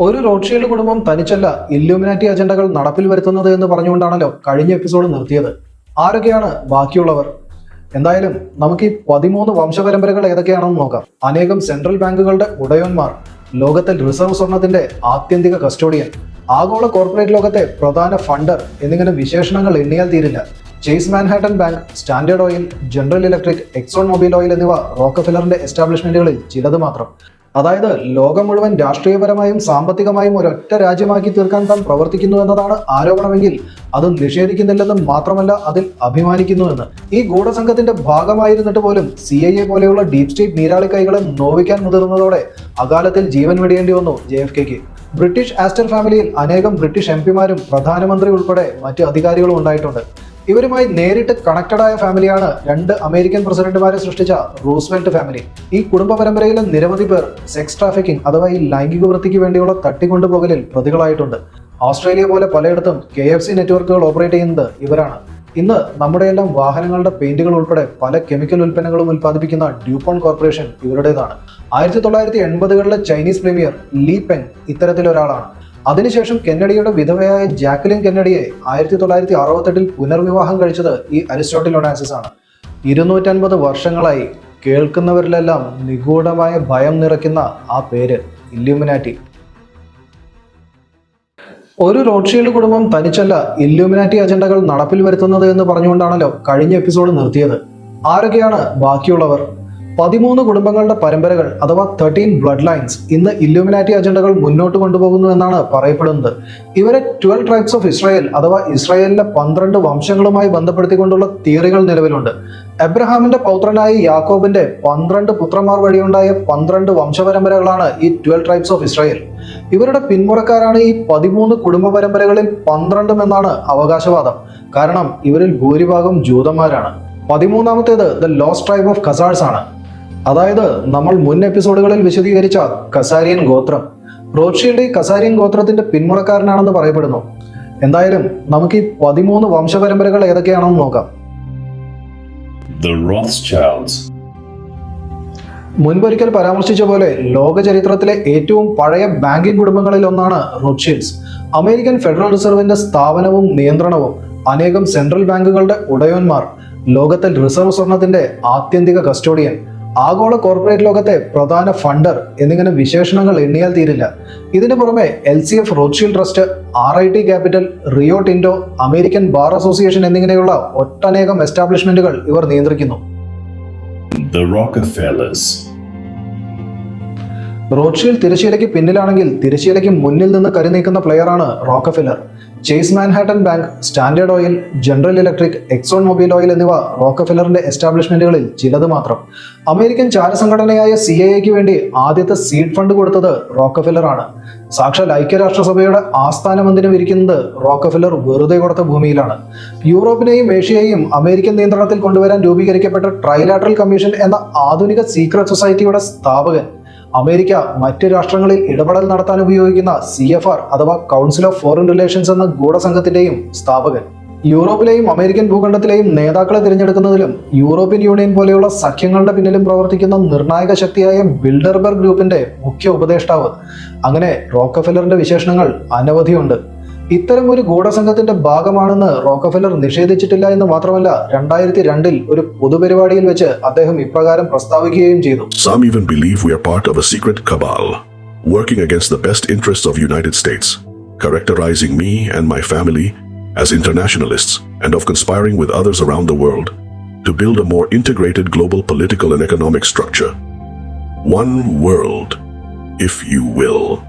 ഒരു റോഡ്ഷീൽഡ് കുടുംബം തനിച്ചല്ല ഇല്യൂമിനാറ്റി അജണ്ടകൾ നടപ്പിൽ വരുത്തുന്നത് എന്ന് പറഞ്ഞുകൊണ്ടാണല്ലോ കഴിഞ്ഞ എപ്പിസോഡ് നിർത്തിയത്. ആരൊക്കെയാണ് ബാക്കിയുള്ളവർ? എന്തായാലും നമുക്ക് ഈ പതിമൂന്ന് വംശപരമ്പരകൾ ഏതൊക്കെയാണെന്ന് നോക്കാം. അനേകം സെൻട്രൽ ബാങ്കുകളുടെ ഉടയോന്മാർ ലോകത്തെ റിസർവ് സ്വർണത്തിന്റെ ആത്യന്തിക കസ്റ്റോഡിയൻ ആഗോള കോർപ്പറേറ്റ് ലോകത്തെ പ്രധാന ഫണ്ടർ എന്നിങ്ങനെ വിശേഷണങ്ങൾ എണ്ണിയാൽ തീരില്ല. Chase Manhattan Bank Standard Oil General Electric Exxon Mobil Oil എന്നിവ റോക്കഫിലറിന്റെ എസ്റ്റാബ്ലിഷ്മെന്റുകളിൽ ചിലത് മാത്രം. അതായത് ലോകം മുഴുവൻ രാഷ്ട്രീയപരമായും സാമ്പത്തികമായും ഒരൊറ്റ രാജ്യമാക്കി തീർക്കാൻ താൻ പ്രവർത്തിക്കുന്നു എന്നതാണ് ആരോപണമെങ്കിൽ അത് നിഷേധിക്കുന്നില്ലെന്നും മാത്രമല്ല അതിൽ അഭിമാനിക്കുന്നുവെന്ന് ഈ ഗൂഢസംഘത്തിന്റെ ഭാഗമായിരുന്നിട്ട് പോലും സി ഐ എ പോലെയുള്ള ഡീപ് സ്റ്റേറ്റ് നീരാളി കൈകളെ നോവിക്കാൻ മുതിർന്നതോടെ അകാലത്തിൽ ജീവൻ വെടിയേണ്ടി വന്നു ജെ എഫ് കെക്ക് ബ്രിട്ടീഷ് ആസ്റ്റർ ഫാമിലിയിൽ അനേകം ബ്രിട്ടീഷ് എം പിമാരും പ്രധാനമന്ത്രി ഉൾപ്പെടെ മറ്റ് അധികാരികളും ഉണ്ടായിട്ടുണ്ട്. ഇവരുമായി നേരിട്ട് കണക്റ്റഡ് ആയ ഫാമിലിയാണ് രണ്ട് അമേരിക്കൻ പ്രസിഡന്റുമാരെ സൃഷ്ടിച്ച റൂസ്വെൽറ്റ് ഫാമിലി. ഈ കുടുംബ പരമ്പരയിലെ നിരവധി പേർ സെക്സ് ട്രാഫിക്കിംഗ് അഥവാ ഈ ലൈംഗിക വൃത്തിക്ക് വേണ്ടിയുള്ള തട്ടിക്കൊണ്ടുപോകലിൽ പ്രതികളായിട്ടുണ്ട്. ഓസ്ട്രേലിയ പോലെ പലയിടത്തും കെ എഫ് സി നെറ്റ്വർക്കുകൾ ഓപ്പറേറ്റ് ചെയ്യുന്നത് ഇവരാണ്. ഇന്ന് നമ്മുടെയെല്ലാം വാഹനങ്ങളുടെ പെയിന്റുകൾ ഉൾപ്പെടെ പല കെമിക്കൽ ഉൽപ്പന്നങ്ങളും ഉൽപ്പാദിപ്പിക്കുന്ന ഡ്യൂപോൺ കോർപ്പറേഷൻ ഇവരുടേതാണ്. ആയിരത്തി തൊള്ളായിരത്തി എൺപതുകളിലെ ചൈനീസ് പ്രീമിയർ ലീ പെങ് ഇത്തരത്തിലൊരാളാണ്. അതിനുശേഷം കെന്നഡിയുടെ വിധവയായ ജാക്ലിൻ കെന്നഡിയെ ആയിരത്തി തൊള്ളായിരത്തി അറുപത്തെട്ടിൽ പുനർവിവാഹം കഴിച്ചത് ഈ അരിസ്റ്റോട്ടിൽ ആണ്. ഇരുന്നൂറ്റൻപത് വർഷങ്ങളായി കേൾക്കുന്നവരിലെല്ലാം നിഗൂഢമായ ഭയം നിറയ്ക്കുന്ന ആ പേര് ഇല്യൂമിനാറ്റി ഒരു റോഡ്ഷീൽഡ് കുടുംബം തനിച്ചല്ല ഇല്യൂമിനാറ്റി അജണ്ടകൾ നടപ്പിൽ വരുത്തുന്നത് എന്ന് പറഞ്ഞുകൊണ്ടാണല്ലോ കഴിഞ്ഞ എപ്പിസോഡ് നിർത്തിയത്. ആരൊക്കെയാണ് ബാക്കിയുള്ളവർ? പതിമൂന്ന് കുടുംബങ്ങളുടെ പരമ്പരകൾ അഥവാ തേർട്ടീൻ ബ്ലഡ് ലൈൻസ് ഇന്ന് ഇല്ലുമിനാറ്റി അജണ്ടകൾ മുന്നോട്ട് കൊണ്ടുപോകുന്നു എന്നാണ് പറയപ്പെടുന്നത്. ഇവരെ ട്വൽവ് ട്രൈബ്സ് ഓഫ് ഇസ്രായേൽ അഥവാ ഇസ്രായേലിലെ പന്ത്രണ്ട് വംശങ്ങളുമായി ബന്ധപ്പെടുത്തിക്കൊണ്ടുള്ള തിയറികൾ നിലവിലുണ്ട്. എബ്രഹാമിന്റെ പൗത്രനായ യാക്കോബിന്റെ പന്ത്രണ്ട് പുത്രന്മാർ വഴിയുണ്ടായ പന്ത്രണ്ട് വംശപരമ്പരകളാണ് ഈ ട്വൽവ് ട്രൈബ്സ് ഓഫ് ഇസ്രായേൽ ഇവരുടെ പിന്മുറക്കാരാണ് ഈ പതിമൂന്ന് കുടുംബ പരമ്പരകളിൽ പന്ത്രണ്ടും എന്നാണ് അവകാശവാദം. കാരണം ഇവരിൽ ഭൂരിഭാഗം ജൂതന്മാരാണ്. പതിമൂന്നാമത്തേത് the lost tribe of Khazars ആണ്. അതായത് നമ്മൾ മുൻ എപ്പിസോഡുകളിൽ വിശദീകരിച്ച കസാരിയൻ ഗോത്രം റോഡ്ഷീൽഡ് ഈ കസാരിയൻ ഗോത്രത്തിന്റെ പിന്മുറക്കാരനാണെന്ന് പറയപ്പെടുന്നു. എന്തായാലും നമുക്ക് ഈ പതിമൂന്ന് വംശപരമ്പരകൾ ഏതൊക്കെയാണെന്ന് നോക്കാം. മുൻപൊരിക്കൽ പരാമർശിച്ച പോലെ ലോക ചരിത്രത്തിലെ ഏറ്റവും പഴയ ബാങ്കിംഗ് കുടുംബങ്ങളിൽ ഒന്നാണ് റോഡ്ഷീൽഡ്സ് അമേരിക്കൻ ഫെഡറൽ റിസർവിന്റെ സ്ഥാപനവും നിയന്ത്രണവും അനേകം സെൻട്രൽ ബാങ്കുകളുടെ ഉടയവന്മാർ ലോകത്തിൽ റിസർവ് സ്വർണത്തിന്റെ ആത്യന്തിക കസ്റ്റോഡിയൻ ആഗോള കോർപ്പറേറ്റ് ലോകത്തെ പ്രധാന ഫണ്ടർ എന്നിങ്ങനെ വിശേഷണങ്ങൾ എണ്ണിയാൽ തീരില്ല ഇതിനു പുറമെ L C F Rothschild trust R I T capital Rio Tinto American Bar Association എന്നിങ്ങനെയുള്ള ഒട്ടനേകം എസ്റ്റാബ്ലിഷ്മെന്റുകൾ ഇവർ നിയന്ത്രിക്കുന്നു. റോഡ്ഷീൽഡ് തിരശ്ശീലയ്ക്ക് പിന്നിലാണെങ്കിൽ തിരശ്ശീലയ്ക്ക് മുന്നിൽ നിന്ന് കരുനീക്കുന്ന പ്ലെയറാണ് Rockefeller. Chase Manhattan Bank Standard Oil General Electric Exxon Mobil Oil എന്നിവ റോക്കഫില്ലറിന്റെ എസ്റ്റാബ്ലിഷ്മെന്റുകളിൽ ചിലത് മാത്രം. അമേരിക്കൻ ചാരസംഘടനയായ സി ഐ എക്ക് വേണ്ടി ആദ്യത്തെ സീഡ് ഫണ്ട് കൊടുത്തത് റോക്കഫില്ലറാണ്. സാക്ഷാൽ ഐക്യരാഷ്ട്രസഭയുടെ ആസ്ഥാന മന്ദിരം ഇരിക്കുന്നത് റോക്കഫില്ലർ വെറുതെ കൊടുത്ത ഭൂമിയിലാണ്. യൂറോപ്പിനെയും ഏഷ്യയെയും അമേരിക്കൻ നിയന്ത്രണത്തിൽ കൊണ്ടുവരാൻ രൂപീകരിക്കപ്പെട്ട ട്രൈലാറ്ററൽ കമ്മീഷൻ എന്ന ആധുനിക സീക്രട്ട് സൊസൈറ്റിയുടെ സ്ഥാപകൻ അമേരിക്ക മറ്റു രാഷ്ട്രങ്ങളിൽ ഇടപെടൽ നടത്താൻ ഉപയോഗിക്കുന്ന സി എഫ് ആർ അഥവാ കൗൺസിൽ ഓഫ് ഫോറിൻ റിലേഷൻസ് എന്ന ഗൂഢസംഘത്തിന്റെയും സ്ഥാപകൻ. യൂറോപ്പിലെയും അമേരിക്കൻ ഭൂഖണ്ഡത്തിലെയും നേതാക്കളെ തിരഞ്ഞെടുക്കുന്നതിലും യൂറോപ്യൻ യൂണിയൻ പോലെയുള്ള സഖ്യങ്ങളുടെ പിന്നിലും പ്രവർത്തിക്കുന്ന നിർണായക ശക്തിയായ ബിൽഡർബർഗ് ഗ്രൂപ്പിന്റെ മുഖ്യ ഉപദേഷ്ടാവ്. അങ്ങനെ റോക്കഫെല്ലറിന്റെ വിശേഷണങ്ങൾ അനവധിയുണ്ട്. ഇത്തരം ഒരു ഗൂഢസംഘത്തിന്റെ ഭാഗമാണെന്ന് റോക്കഫെല്ലർ നിഷേധിച്ചിട്ടില്ല എന്ന് മാത്രമല്ല രണ്ടായിരത്തി രണ്ടിൽ ഒരു പൊതുപരിപാടിയിൽ വെച്ച് അദ്ദേഹം ഇപ്രകാരം പ്രസ്താവിക്കുകയും ചെയ്തു Some even believe we are part of a secret cabal, working against the best interests of United States, characterizing me and my family as internationalists and of conspiring with others around the world to build a more integrated global political and economic structure. One world, if you will.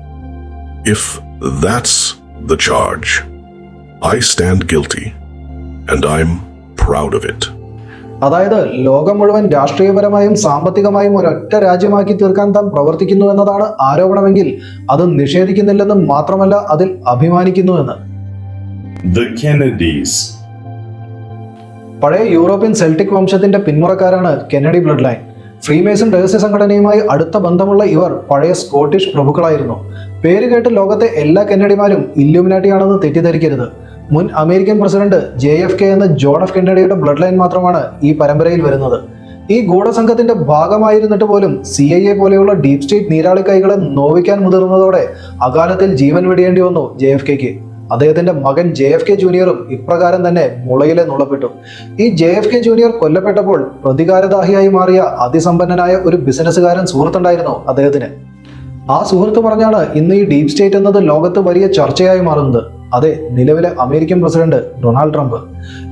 If that's the charge, I stand guilty, and I'm proud of it. അതായത് ലോകം മുഴുവൻ രാഷ്ട്രീയപരമായും സാമ്പത്തികമായും ഒരൊറ്റ രാജ്യമാക്കി തീർക്കാൻ താൻ പ്രവർത്തിക്കുന്നു എന്നതാണ് ആരോപണമെങ്കിൽ അത് നിഷേധിക്കുന്നില്ലെന്നും മാത്രമല്ല അതിൽ അഭിമാനിക്കുന്നു എന്ന്. പഴയ യൂറോപ്യൻ സെൽട്ടിക് വംശത്തിന്റെ പിന്മുറക്കാരാണ് കെനഡി ബ്ലഡ് ലൈൻ ഫ്രീമേസൺ രഹസ്യ സംഘടനയുമായി അടുത്ത ബന്ധമുള്ള ഇവർ പഴയ സ്കോട്ടിഷ് പ്രഭുക്കളായിരുന്നു പേര് കേട്ട് ലോകത്തെ എല്ലാ കെന്നഡിമാരും ഇല്യൂമിനാറ്റിയാണെന്ന് തെറ്റിദ്ധരിക്കരുത്. മുൻ American president J F K എന്ന ജോൺ എഫ് കെന്നഡിയുടെ ബ്ലഡ് ലൈൻ മാത്രമാണ് ഈ പരമ്പരയിൽ വരുന്നത്. ഈ ഗൂഢസംഘത്തിന്റെ ഭാഗമായിരുന്നിട്ട് പോലും സി ഐ എ പോലെയുള്ള ഡീപ് സ്റ്റേറ്റ് നീരാളിക്കൈകളെ നോവിക്കാൻ മുതിർന്നതോടെ അകാലത്തിൽ ജീവൻ വെടിയേണ്ടി വന്നു ജെ എഫ് കെക്ക്. അദ്ദേഹത്തിന്റെ മകൻ ജെ എഫ് കെ ജൂനിയറും ഇപ്രകാരം തന്നെ മുളയിലെ നുള്ളപ്പെട്ടു ഈ ജെ എഫ് കെ ജൂനിയർ കൊല്ലപ്പെട്ടപ്പോൾ പ്രതികാരദാഹിയായി മാറിയ അതിസമ്പന്നനായ ഒരു ബിസിനസ്സുകാരൻ സുഹൃത്തുണ്ടായിരുന്നു അദ്ദേഹത്തിന്. ആ സുഹൃത്ത് പറഞ്ഞാണ് ഇന്ന് ഈ ഡീപ് സ്റ്റേറ്റ് എന്നത് ലോകത്ത് വലിയ ചർച്ചയായി മാറുന്നത്. അതെ നിലവിലെ അമേരിക്കൻ പ്രസിഡന്റ് ഡൊണാൾഡ് ട്രംപ്.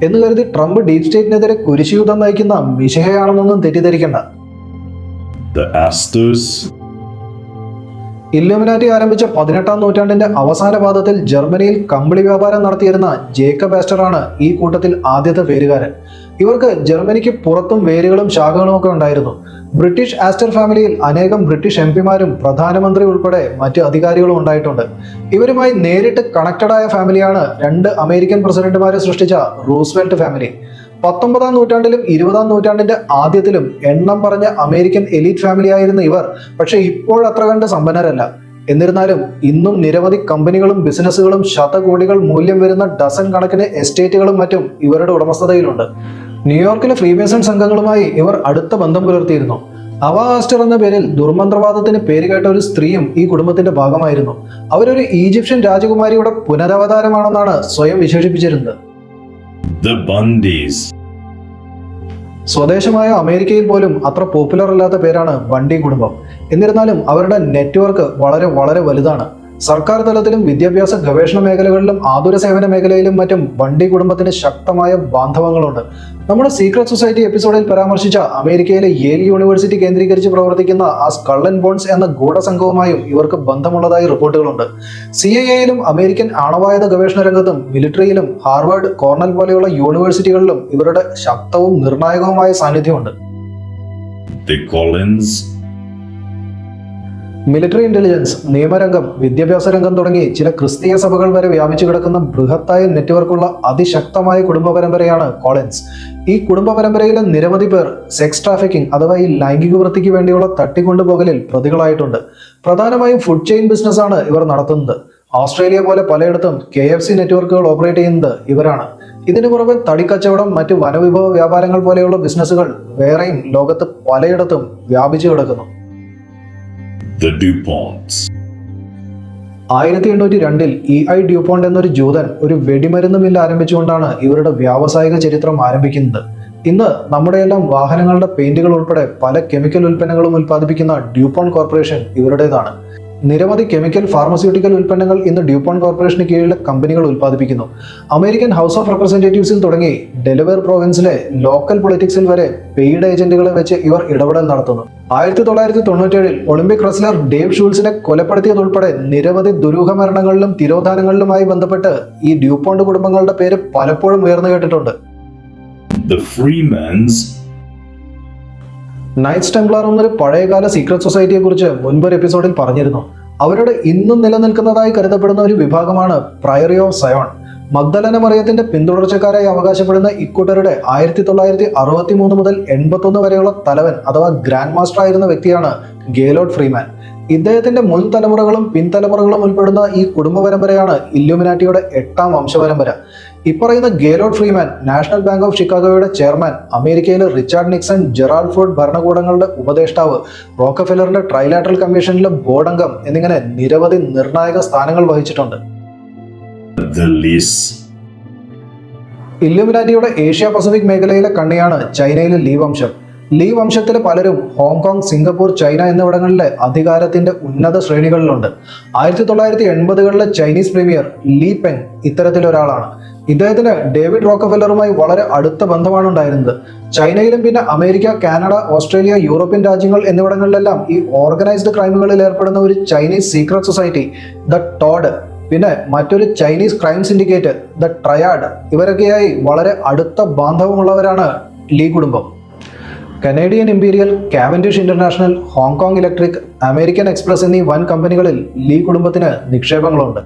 എന്ന് കരുതി ട്രംപ് ഡീപ് സ്റ്റേറ്റിനെതിരെ കുരിശുയുദ്ധം നയിക്കുന്ന മിശഹയാണെന്നൊന്നും തെറ്റിദ്ധരിക്കണ്ട. ഇല്ലുമിനാറ്റി ആരംഭിച്ച പതിനെട്ടാം നൂറ്റാണ്ടിന്റെ അവസാന പാദത്തിൽ ജർമ്മനിയിൽ കമ്പിളി വ്യാപാരം നടത്തിയിരുന്ന ജേക്കബ് ആസ്റ്ററാണ് ഈ കൂട്ടത്തിൽ ആദ്യത്തെ പേരുകാരൻ. ഇവർക്ക് ജർമ്മനിക്ക് പുറത്തും വേരുകളും ശാഖകളും ഒക്കെ ഉണ്ടായിരുന്നു. ബ്രിട്ടീഷ് ആസ്റ്റർ ഫാമിലിയിൽ അനേകം ബ്രിട്ടീഷ് എം പിമാരും പ്രധാനമന്ത്രി ഉൾപ്പെടെ മറ്റ് അധികാരികളും ഉണ്ടായിട്ടുണ്ട്. ഇവരുമായി നേരിട്ട് കണക്റ്റഡ് ആയ ഫാമിലിയാണ് രണ്ട് അമേരിക്കൻ പ്രസിഡന്റുമാരെ സൃഷ്ടിച്ച റൂസ്വെൽറ്റ് ഫാമിലി. പത്തൊമ്പതാം നൂറ്റാണ്ടിലും ഇരുപതാം നൂറ്റാണ്ടിന്റെ ആദ്യത്തിലും എണ്ണം പറഞ്ഞ അമേരിക്കൻ എലീറ്റ് ഫാമിലി ആയിരുന്നു ഇവർ. പക്ഷെ ഇപ്പോഴത്ര കണ്ട് സമ്പന്നരല്ല. എന്നിരുന്നാലും ഇന്നും നിരവധി കമ്പനികളും ബിസിനസ്സുകളും ശതകോടികൾ മൂല്യം വരുന്ന ഡസൻ കണക്കിന് എസ്റ്റേറ്റുകളും മറ്റും ഇവരുടെ ഉടമസ്ഥതയിലുണ്ട്. ന്യൂയോർക്കിലെ ഫ്രീമേസൺ സംഘങ്ങളുമായി ഇവർ അടുത്ത ബന്ധം പുലർത്തിയിരുന്നു. അവ ആസ്റ്റർ എന്ന പേരിൽ ദുർമന്ത്രവാദത്തിന് പേരുകേട്ട ഒരു സ്ത്രീയും ഈ കുടുംബത്തിന്റെ ഭാഗമായിരുന്നു. അവരൊരു ഈജിപ്ഷ്യൻ രാജകുമാരിയുടെ പുനരവതാരമാണെന്നാണ് സ്വയം വിശേഷിപ്പിച്ചിരുന്നത്. സ്വദേശമായ അമേരിക്കയിൽ പോലും അത്ര പോപ്പുലർ അല്ലാത്ത പേരാണ് ബണ്ടി കുടുംബം. എന്നിരുന്നാലും അവരുടെ നെറ്റ്വർക്ക് വളരെ വളരെ വലുതാണ്. സർക്കാർ തലത്തിലും വിദ്യാഭ്യാസ ഗവേഷണ മേഖലകളിലും ആതുര സേവന മേഖലയിലും മറ്റും വണ്ടി കുടുംബത്തിന് ശക്തമായ ബാന്ധവങ്ങളുണ്ട്. നമ്മുടെ സീക്രട്ട് സൊസൈറ്റി എപ്പിസോഡിൽ പരാമർശിച്ച അമേരിക്കയിലെ യേൽ യൂണിവേഴ്സിറ്റി കേന്ദ്രീകരിച്ച് പ്രവർത്തിക്കുന്ന ആ സ്കള്ളൻ ബോൺസ് എന്ന ഗൂഢസംഘവുമായും ഇവർക്ക് ബന്ധമുള്ളതായി റിപ്പോർട്ടുകളുണ്ട്. സി ഐ എയിലും അമേരിക്കൻ ആണവായുധ ഗവേഷണ രംഗത്തും മിലിറ്ററിയിലും ഹാർവാർഡ് കോർണൽ പോലെയുള്ള യൂണിവേഴ്സിറ്റികളിലും ഇവരുടെ ശക്തവും നിർണായകവുമായ സാന്നിധ്യമുണ്ട്. മിലിറ്ററി ഇന്റലിജൻസ് നിയമരംഗം വിദ്യാഭ്യാസ രംഗം തുടങ്ങി ചില ക്രിസ്തീയ സഭകൾ വരെ വ്യാപിച്ചു കിടക്കുന്ന ബൃഹത്തായ നെറ്റ്വർക്കുള്ള അതിശക്തമായ കുടുംബ പരമ്പരയാണ് കോളിൻസ്. ഈ കുടുംബ പരമ്പരയിലെ നിരവധി പേർ സെക്സ് ട്രാഫിക്കിംഗ് അഥവാ ഈ ലൈംഗിക വൃത്തിക്ക് വേണ്ടിയുള്ള തട്ടിക്കൊണ്ടുപോകലിൽ പ്രതികളായിട്ടുണ്ട്. പ്രധാനമായും ഫുഡ് ചെയിൻ ബിസിനസ്സാണ് ഇവർ നടത്തുന്നത്. ഓസ്ട്രേലിയ പോലെ പലയിടത്തും കെ എഫ് സി നെറ്റ്വർക്കുകൾ ഓപ്പറേറ്റ് ചെയ്യുന്നത് ഇവരാണ്. ഇതിനു പുറമെ തടിക്കച്ചവടം മറ്റ് വനവിഭവ വ്യാപാരങ്ങൾ പോലെയുള്ള ബിസിനസ്സുകൾ വേറെയും ലോകത്ത് പലയിടത്തും വ്യാപിച്ചു കിടക്കുന്നു. The ഡ്യൂപോൺസ് ആയിരത്തി എണ്ണൂറ്റി രണ്ടിൽ ഇ ഐ ഡ്യൂപോണ്ട് എന്നൊരു ജൂതൻ ഒരു വെടിമരുന്ന് മില്ല് ആരംഭിച്ചുകൊണ്ടാണ് ഇവരുടെ വ്യാവസായിക ചരിത്രം ആരംഭിക്കുന്നത്. ഇന്ന് നമ്മുടെയെല്ലാം വാഹനങ്ങളുടെ പെയിന്റുകൾ ഉൾപ്പെടെ പല കെമിക്കൽ ഉൽപ്പന്നങ്ങളും ഉൽപ്പാദിപ്പിക്കുന്ന ഡ്യൂപോൺ കോർപ്പറേഷൻ ഇവരുടേതാണ്. നിരവധി കെമിക്കൽ ഫാർമസ്യൂട്ടിക്കൽ ഉൽപ്പന്നങ്ങൾ ഇന്ന് ഡ്യൂപോൺ കോർപ്പറേഷന് കീഴിലെ കമ്പനികൾ ഉൽപ്പാദിപ്പിക്കുന്നു. അമേരിക്കൻ ഹൗസ് ഓഫ് റെപ്രസെന്റേറ്റീവ്സിൽ തുടങ്ങി ഡെലിവർ പ്രോവിൻസിലെ ലോക്കൽ പൊളിറ്റിക്സിൽ വരെ പെയ്ഡ് ഏജന്റുകളെ വെച്ച് ഇവർ ഇടപെടൽ നടത്തുന്നു. ആയിരത്തി തൊള്ളായിരത്തി തൊണ്ണൂറ്റേഴിൽ ഒളിമ്പിക് റെസ്ലർ ഡേവ് ഷൂൾസിനെ കൊലപ്പെടുത്തിയതുൾപ്പെടെ നിരവധി ദുരൂഹ മരണങ്ങളിലും തിരോധാനങ്ങളിലുമായി ബന്ധപ്പെട്ട് ഈ ഡ്യൂപോണ്ട് കുടുംബങ്ങളുടെ പേര് പലപ്പോഴും ഉയർന്നു കേട്ടിട്ടുണ്ട്. നൈറ്റ്സ് ടെംപ്ലാർ എന്നൊരു പഴയകാല സീക്രട്ട് സൊസൈറ്റിയെ കുറിച്ച് മുൻപൊരു എപ്പിസോഡിൽ പറഞ്ഞിരുന്നു. അവരുടെ ഇന്നും നിലനിൽക്കുന്നതായി കരുതപ്പെടുന്ന ഒരു വിഭാഗമാണ് പ്രയറി ഓഫ് സയോൺ മഗ്ദലന മറിയത്തിന്റെ പിന്തുടർച്ചക്കാരായി അവകാശപ്പെടുന്ന ഇക്കൂട്ടരുടെ ആയിരത്തി തൊള്ളായിരത്തി അറുപത്തി മൂന്ന് മുതൽ എൺപത്തൊന്ന് വരെയുള്ള തലവൻ അഥവാ ഗ്രാൻഡ് മാസ്റ്റർ ആയിരുന്ന വ്യക്തിയാണ് ഗേലോഡ് ഫ്രീമാൻ ഇദ്ദേഹത്തിന്റെ മുൻ തലമുറകളും പിൻതലമുറകളും ഉൾപ്പെടുന്ന ഈ കുടുംബ പരമ്പരയാണ് ഇല്ലുമിനാറ്റിയുടെ എട്ടാം വംശപരമ്പര ഇപ്പറയുന്ന Gaylord Freeman National Bank of ഷിക്കാഗോയുടെ chairman അമേരിക്കയിലെ റിച്ചാർഡ് നിക്സൺ ജെറാൾഡ് ഫോർഡ് ഭരണകൂടങ്ങളുടെ ഉപദേഷ്ടാവ് റോക്കഫെല്ലറിന്റെ ട്രൈലാറ്ററൽ കമ്മീഷനിലെ ബോർഡ് അംഗം എന്നിങ്ങനെ നിരവധി നിർണായക സ്ഥാനങ്ങൾ വഹിച്ചിട്ടുണ്ട്. ഇല്ലുമിനാറ്റിയുടെ ഏഷ്യ പസഫിക് മേഖലയിലെ കണ്ണിയാണ് ചൈനയിലെ ലീ വംശം ലീ വംശത്തിലെ പലരും ഹോങ്കോങ് സിംഗപ്പൂർ ചൈന എന്നിവിടങ്ങളിലെ അധികാരത്തിന്റെ ഉന്നത ശ്രേണികളിലുണ്ട്. ആയിരത്തി തൊള്ളായിരത്തി എൺപതുകളിലെ ചൈനീസ് പ്രീമിയർ ലീ പെങ് ഇത്തരത്തിലൊരാളാണ്. ഇദ്ദേഹത്തിന് ഡേവിഡ് റോക്കഫെല്ലറുമായി വളരെ അടുത്ത ബന്ധമാണ് ഉണ്ടായിരുന്നത്. ചൈനയിലും പിന്നെ അമേരിക്ക കാനഡ ഓസ്ട്രേലിയ യൂറോപ്യൻ രാജ്യങ്ങൾ എന്നിവിടങ്ങളിലെല്ലാം ഈ ഓർഗനൈസ്ഡ് ക്രൈമുകളിൽ ഏർപ്പെടുന്ന ഒരു Chinese secret society the toad പിന്നെ മറ്റൊരു Chinese crime syndicate the triad ഇവരൊക്കെയായി വളരെ അടുത്ത ബാന്ധവമുള്ളവരാണ് ലീ കുടുംബം. Canadian Imperial Cavendish International Hong Kong Electric American Express എന്നീ വൻ കമ്പനികളിൽ ലീ കുടുംബത്തിന് നിക്ഷേപങ്ങളുണ്ട്.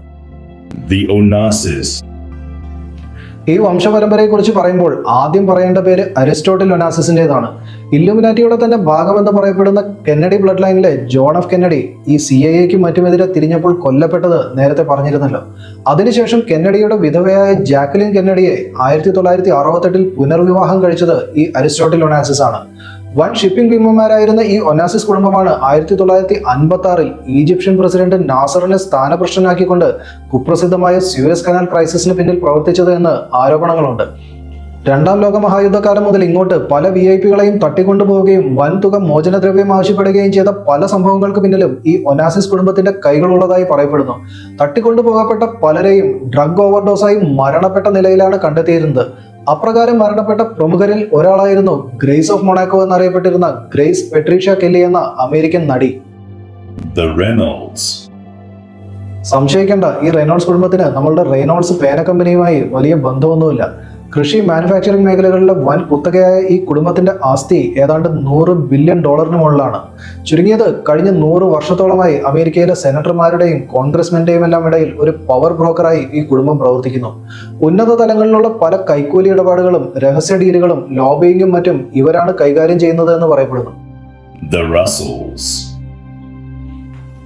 ഈ വംശപരമ്പരയെക്കുറിച്ച് പറയുമ്പോൾ ആദ്യം പറയേണ്ട പേര് അരിസ്റ്റോട്ടിൽ ഒനാസിസിന്റെതാണ്. ഇല്ലുമിനാറ്റിയുടെ തന്നെ ഭാഗമെന്ന് പറയപ്പെടുന്ന കെന്നഡി ബ്ലഡ് ലൈനിലെ ജോൺ എഫ് കെന്നഡി ഈ സി ഐ എക്കും മറ്റുമെതിരെ തിരിഞ്ഞപ്പോൾ കൊല്ലപ്പെട്ടത് നേരത്തെ പറഞ്ഞിരുന്നല്ലോ. അതിനുശേഷം കെന്നഡിയുടെ വിധവയായ ജാക്കലിൻ കെന്നഡിയെ ആയിരത്തി തൊള്ളായിരത്തി അറുപത്തെട്ടിൽ പുനർവിവാഹം കഴിച്ചത് ഈ അരിസ്റ്റോട്ടിൽ ഒനാസിസ് ആണ് വൻ ഷിപ്പിംഗ് ഭീമന്മാരായിരുന്ന ഈ ഒനാസിസ് കുടുംബമാണ് ആയിരത്തി തൊള്ളായിരത്തി അൻപത്തി ആറിൽ ഈജിപ്ഷ്യൻ പ്രസിഡന്റ് നാസറിനെ സ്ഥാനഭ്രഷ്ടനാക്കിക്കൊണ്ട് കുപ്രസിദ്ധമായ സ്യൂയസ് കനാൽ ക്രൈസിസിന് പിന്നിൽ പ്രവർത്തിച്ചത് എന്ന് ആരോപണങ്ങളുണ്ട്. രണ്ടാം ലോക മഹായുദ്ധകാലം മുതൽ ഇങ്ങോട്ട് പല വി ഐ പികളെയും തട്ടിക്കൊണ്ടുപോവുകയും വൻതുക മോചനദ്രവ്യം ആവശ്യപ്പെടുകയും ചെയ്ത പല സംഭവങ്ങൾക്ക് പിന്നിലും ഈ ഒനാസിസ് കുടുംബത്തിന്റെ കൈകളുള്ളതായി പറയപ്പെടുന്നു. തട്ടിക്കൊണ്ടുപോകപ്പെട്ട പലരെയും ഡ്രഗ് ഓവർഡോസായി മരണപ്പെട്ട നിലയിലാണ് കണ്ടെത്തിയിരുന്നത്. അപ്രകാരം മരണപ്പെട്ട പ്രമുഖരിൽ ഒരാളായിരുന്നു ഗ്രേസ് ഓഫ് മൊണാക്കോ എന്നറിയപ്പെട്ടിരുന്ന ഗ്രേസ് പെട്രീഷ കെല്ലി എന്ന അമേരിക്കൻ നടി. സംശയിക്കേണ്ട ഈ റെനോൾഡ്സ് കുടുംബത്തിന് നമ്മളുടെ റെനോൾഡ്സ് പേന കമ്പനിയുമായി വലിയ ബന്ധമൊന്നുമില്ല കൃഷി മാനുഫാക്ചറിംഗ് മേഖലകളിലെ വൻ കുത്തകയായ ഈ കുടുംബത്തിന്റെ ആസ്തി ഏതാണ്ട് നൂറ് ബില്യൺ ഡോളറിന് മുകളിലാണ്. ചുരുങ്ങിയത് കഴിഞ്ഞ നൂറ് വർഷത്തോളമായി അമേരിക്കയിലെ സെനറ്റർമാരുടെയും കോൺഗ്രസ്മെന്റെയും എല്ലാം ഇടയിൽ ഒരു പവർ ബ്രോക്കറായി ഈ കുടുംബം പ്രവർത്തിക്കുന്നു. ഉന്നത തലങ്ങളിലുള്ള പല കൈക്കൂലി ഇടപാടുകളും രഹസ്യ ഡീലുകളും ലോബിയിങ്ങും മറ്റും ഇവരാണ് കൈകാര്യം ചെയ്യുന്നത് എന്ന് പറയപ്പെടുന്നു. The Russells.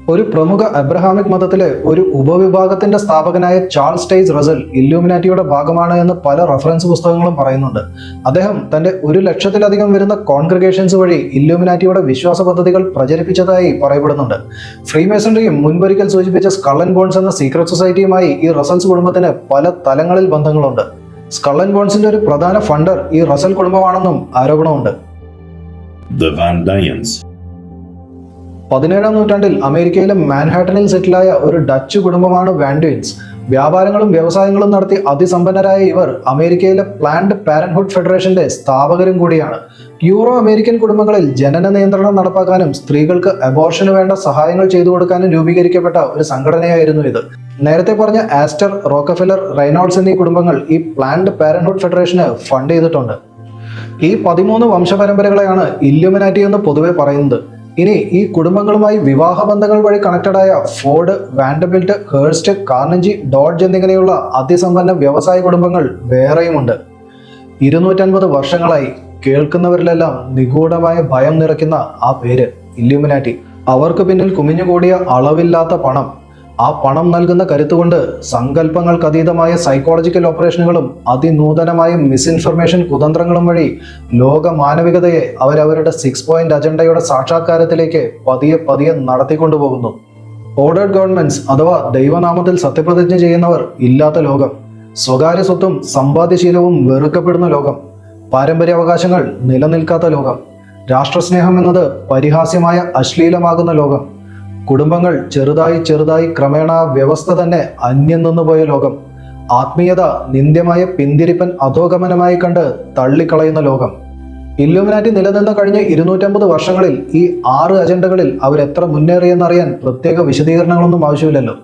ഒരു പ്രമുഖ അബ്രഹാമിക് മതത്തിലെ ഒരു ഉപവിഭാഗത്തിന്റെ സ്ഥാപകനായ ചാൾസ് ടൈസ് റസൽ ഇല്യൂമിനാറ്റിയുടെ ഭാഗമാണ് എന്ന് പല റഫറൻസ് പുസ്തകങ്ങളും പറയുന്നുണ്ട്. അദ്ദേഹം തന്റെ ഒരു ലക്ഷത്തിലധികം വരുന്ന കോൺഗ്രിഗേഷൻസ് വഴി ഇല്യൂമിനാറ്റിയുടെ വിശ്വാസ പദ്ധതികൾ പ്രചരിപ്പിച്ചതായി പറയപ്പെടുന്നുണ്ട്. ഫ്രീമേസണറിയും മുൻപൊരിക്കൽ സൂചിപ്പിച്ച സ്കള്ളൻ ബോൺസ് എന്ന സീക്രട്ട് സൊസൈറ്റിയുമായി ഈ റസൽസ് കുടുംബത്തിന് പല തലങ്ങളിൽ ബന്ധങ്ങളുണ്ട്. സ്കള്ളൻ ബോൺസിന്റെ ഒരു പ്രധാന ഫണ്ടർ ഈ റസൽ കുടുംബമാണെന്നും ആരോപണമുണ്ട്. The Van Dyens. പതിനേഴാം നൂറ്റാണ്ടിൽ അമേരിക്കയിലെ മാൻഹാട്ടനിൽ സെറ്റിലായ ഒരു ഡച്ച് കുടുംബമാണ് വാൻഡ്വിൻസ് വ്യാപാരങ്ങളും വ്യവസായങ്ങളും നടത്തി അതിസമ്പന്നരായ ഇവർ അമേരിക്കയിലെ പ്ലാൻഡ് പാരന്റ്ഹുഡ് ഫെഡറേഷന്റെ സ്ഥാപകരും കൂടിയാണ്. യൂറോ അമേരിക്കൻ കുടുംബങ്ങളിൽ ജനന നിയന്ത്രണം നടപ്പാക്കാനും സ്ത്രീകൾക്ക് അബോർഷന് വേണ്ട സഹായങ്ങൾ ചെയ്തു കൊടുക്കാനും രൂപീകരിക്കപ്പെട്ട ഒരു സംഘടനയായിരുന്നു ഇത്. നേരത്തെ പറഞ്ഞ ആസ്റ്റർ റോക്കഫെലർ റൈനോൾസ് എന്നീ കുടുംബങ്ങൾ ഈ പ്ലാൻഡ് പാരന്റ്ഹുഡ് ഫെഡറേഷന് ഫണ്ട് ചെയ്തിട്ടുണ്ട്. ഈ പതിമൂന്ന് വംശപരമ്പരകളെയാണ് ഇല്ലുമിനാറ്റി എന്ന് പൊതുവെ പറയുന്നത്. ഇനി ഈ കുടുംബങ്ങളുമായി വിവാഹ ബന്ധങ്ങൾ വഴി കണക്റ്റഡായ ഫോർഡ് വാൻഡബിൽറ്റ് ഹേഴ്സ്റ്റ് കാർണഞ്ചി ഡോഡ്ജ് എന്നിങ്ങനെയുള്ള അതിസമ്പന്ന വ്യവസായ കുടുംബങ്ങൾ വേറെയുമുണ്ട്. ഇരുന്നൂറ്റൻപത് വർഷങ്ങളായി കേൾക്കുന്നവരിലെല്ലാം നിഗൂഢമായ ഭയം നിറയ്ക്കുന്ന ആ പേര് ഇല്ലുമിനാറ്റി അവർക്ക് പിന്നിൽ കുമിഞ്ഞുകൂടിയ അളവില്ലാത്ത പണം ആ പണം നൽകുന്ന കരുത്തുകൊണ്ട് സങ്കല്പങ്ങൾക്കതീതമായ സൈക്കോളജിക്കൽ ഓപ്പറേഷനുകളും അതിനൂതനമായ മിസ്ഇൻഫർമേഷൻ കുതന്ത്രങ്ങളും വഴി ലോക മാനവികതയെ അവരവരുടെ സിക്സ് പോയിന്റ് അജണ്ടയുടെ സാക്ഷാത്കാരത്തിലേക്ക് പതിയെ പതിയെ നടത്തിക്കൊണ്ടുപോകുന്നു. ഓർഡേഡ് ഗവൺമെന്റ്സ് അഥവാ ദൈവനാമത്തിൽ സത്യപ്രതിജ്ഞ ചെയ്യുന്നവർ ഇല്ലാത്ത ലോകം സ്വകാര്യ സ്വത്തും സമ്പാദ്യശീലവും വെറുക്കപ്പെടുന്ന ലോകം പാരമ്പര്യാവകാശങ്ങൾ നിലനിൽക്കാത്ത ലോകം രാഷ്ട്രസ്നേഹം എന്നത് പരിഹാസ്യമായ അശ്ലീലമാകുന്ന ലോകം കുടുംബങ്ങൾ ചെറുതായി ചെറുതായി ക്രമേണ വ്യവസ്ഥ തന്നെ അന്യം നിന്നുപോയ ലോകം. ആത്മീയത നിന്ദ്യമായ പിന്തിരിപ്പൻ അധോഗമനമായി കണ്ട് തള്ളിക്കളയുന്ന ലോകം. ഇല്ലുമിനാറ്റി നിലനിന്ന കഴിഞ്ഞ ഇരുന്നൂറ്റമ്പത് വർഷങ്ങളിൽ ഈ ആറ് അജണ്ടകളിൽ അവരെത്ര മുന്നേറിയെന്നറിയാൻ പ്രത്യേക വിശദീകരണങ്ങളൊന്നും ആവശ്യമില്ലല്ലോ.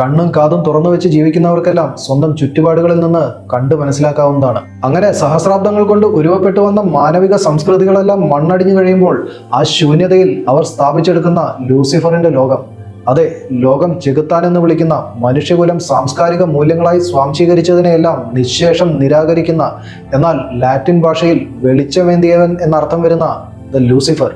കണ്ണും കാതും തുറന്നു വെച്ച് ജീവിക്കുന്നവർക്കെല്ലാം സ്വന്തം ചുറ്റുപാടുകളിൽ നിന്ന് കണ്ടു മനസ്സിലാക്കാവുന്നതാണ്. അങ്ങനെ സഹസ്രാബ്ദങ്ങൾ കൊണ്ട് ഉരുവപ്പെട്ടു വന്ന മാനവിക സംസ്കൃതികളെല്ലാം മണ്ണടിഞ്ഞു കഴിയുമ്പോൾ ആ ശൂന്യതയിൽ അവർ സ്ഥാപിച്ചെടുക്കുന്ന ലൂസിഫറിന്റെ ലോകം. അതെ ലോകം ചെകുത്താൻ എന്ന് വിളിക്കുന്ന മനുഷ്യകുലം സാംസ്കാരിക മൂല്യങ്ങളായി സ്വാംശീകരിച്ചതിനെയെല്ലാം നിശേഷം നിരാകരിക്കുന്ന എന്നാൽ ലാറ്റിൻ ഭാഷയിൽ വെളിച്ചമേന്തിയവൻ എന്നർത്ഥം വരുന്ന ദ ലൂസിഫർ.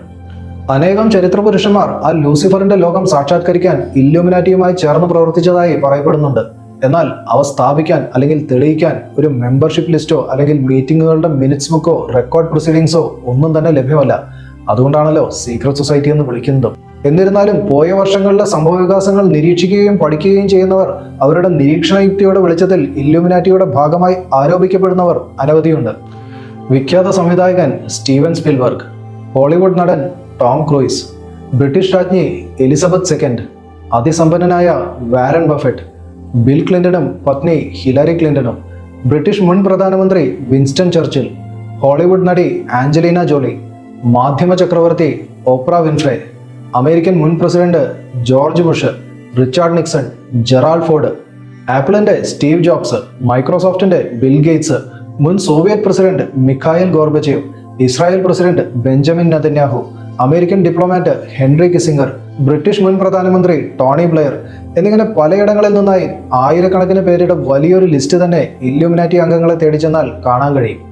അനേകം ചരിത്ര പുരുഷന്മാർ ആ ലൂസിഫറിന്റെ ലോകം സാക്ഷാത്കരിക്കാൻ ഇല്ലുമിനാറ്റിയുമായി ചേർന്ന് പ്രവർത്തിച്ചതായി പറയപ്പെടുന്നുണ്ട്. എന്നാൽ അവ സ്ഥാപിക്കാൻ അല്ലെങ്കിൽ തെളിയിക്കാൻ ഒരു മെമ്പർഷിപ്പ് ലിസ്റ്റോ അല്ലെങ്കിൽ മീറ്റിങ്ങുകളുടെ മിനിറ്റ്സ് ബുക്കോ റെക്കോർഡ് പ്രൊസീഡിങ്സോ ഒന്നും തന്നെ ലഭ്യമല്ല. അതുകൊണ്ടാണല്ലോ സീക്രട്ട് സൊസൈറ്റി എന്ന് വിളിക്കുന്നത്. എന്നിരുന്നാലും പോയ വർഷങ്ങളിലെ സംഭവവികാസങ്ങൾ നിരീക്ഷിക്കുകയും പഠിക്കുകയും ചെയ്യുന്നവർ അവരുടെ നിരീക്ഷണയുക്തിയുടെ വെളിച്ചത്തിൽ ഇല്ലുമിനാറ്റിയുടെ ഭാഗമായി ആരോപിക്കപ്പെടുന്നവർ അനവധിയുണ്ട്. വിഖ്യാത സംവിധായകൻ സ്റ്റീവൻ സ്പിൽബർഗ് ഹോളിവുഡ് നടൻ ടോം ക്രൂയിസ് ബ്രിട്ടീഷ് രാജ്ഞി എലിസബത്ത് സെക്കൻഡ് അതിസമ്പന്നനായ വാരൻ ബഫറ്റ് ബിൽ ക്ലിന്റണും പത്നി ഹിലരി ക്ലിന്റണും ബ്രിട്ടീഷ് മുൻ പ്രധാനമന്ത്രി വിൻസ്റ്റൺ ചർച്ചിൽ ഹോളിവുഡ് നടി ആഞ്ചലീന ജോളി മാധ്യമ ചക്രവർത്തി ഓപ്ര വിൻഫ്രെ അമേരിക്കൻ മുൻ president George Bush Richard Nixon Gerald Ford ആപ്പിളിന്റെ സ്റ്റീവ് ജോബ്സ് മൈക്രോസോഫ്റ്റിന്റെ ബിൽ ഗേറ്റ്സ് മുൻ Soviet president Mikhail Gorbachev Israel president Benjamin Netanyahu American diplomat Henry Kissinger British മുൻ പ്രധാനമന്ത്രി Tony Blair എന്നിങ്ങനെ പലയിടങ്ങളിൽ നിന്നായി ആയിരക്കണക്കിന് പേരുടെ വലിയൊരു ലിസ്റ്റ് തന്നെ ഇല്ലുമിനാറ്റി അംഗങ്ങളെ തേടിച്ചെന്നാൽ കാണാൻ കഴിയും.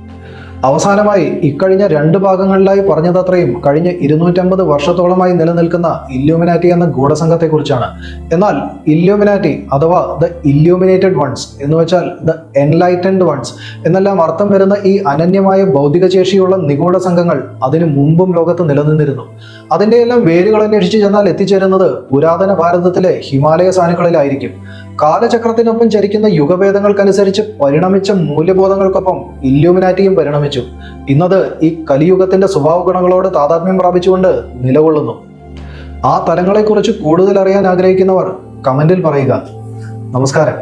അവസാനമായി ഇക്കഴിഞ്ഞ രണ്ട് ഭാഗങ്ങളിലായി പറഞ്ഞതത്രയും കഴിഞ്ഞ ഇരുന്നൂറ്റമ്പത് വർഷത്തോളമായി നിലനിൽക്കുന്ന ഇല്യൂമിനാറ്റി എന്ന ഗൂഢസംഘത്തെക്കുറിച്ചാണ്. എന്നാൽ ഇല്യൂമിനാറ്റി അഥവാ ദ ഇല്യൂമിനേറ്റഡ് വൺസ് എന്ന് വെച്ചാൽ ദ എൻലൈറ്റൻഡ് വൺസ് എന്നെല്ലാം അർത്ഥം വരുന്ന ഈ അനന്യമായ ഭൗതിക ശേഷിയുള്ള നിഗൂഢ സംഘങ്ങൾ അതിനു മുമ്പും ലോകത്ത് നിലനിന്നിരുന്നു. അതിന്റെ എല്ലാം വേരുകൾ അന്വേഷിച്ച് ചെന്നാൽ എത്തിച്ചേരുന്നത് പുരാതന ഭാരതത്തിലെ ഹിമാലയ സാനുക്കളിലായിരിക്കും. കാലചക്രത്തിനൊപ്പം ചരിക്കുന്ന യുഗഭേദങ്ങൾക്കനുസരിച്ച് പരിണമിച്ച മൂല്യബോധങ്ങൾക്കൊപ്പം ഇല്യൂമിനാറ്റിയും പരിണമിച്ചു. ഇന്നത് ഈ കലിയുഗത്തിന്റെ സ്വഭാവ ഗുണങ്ങളോട് താതാത്മ്യം പ്രാപിച്ചുകൊണ്ട് നിലകൊള്ളുന്നു. ആ തലങ്ങളെക്കുറിച്ച് കൂടുതൽ അറിയാൻ ആഗ്രഹിക്കുന്നവർ കമന്റിൽ പറയുക. നമസ്കാരം.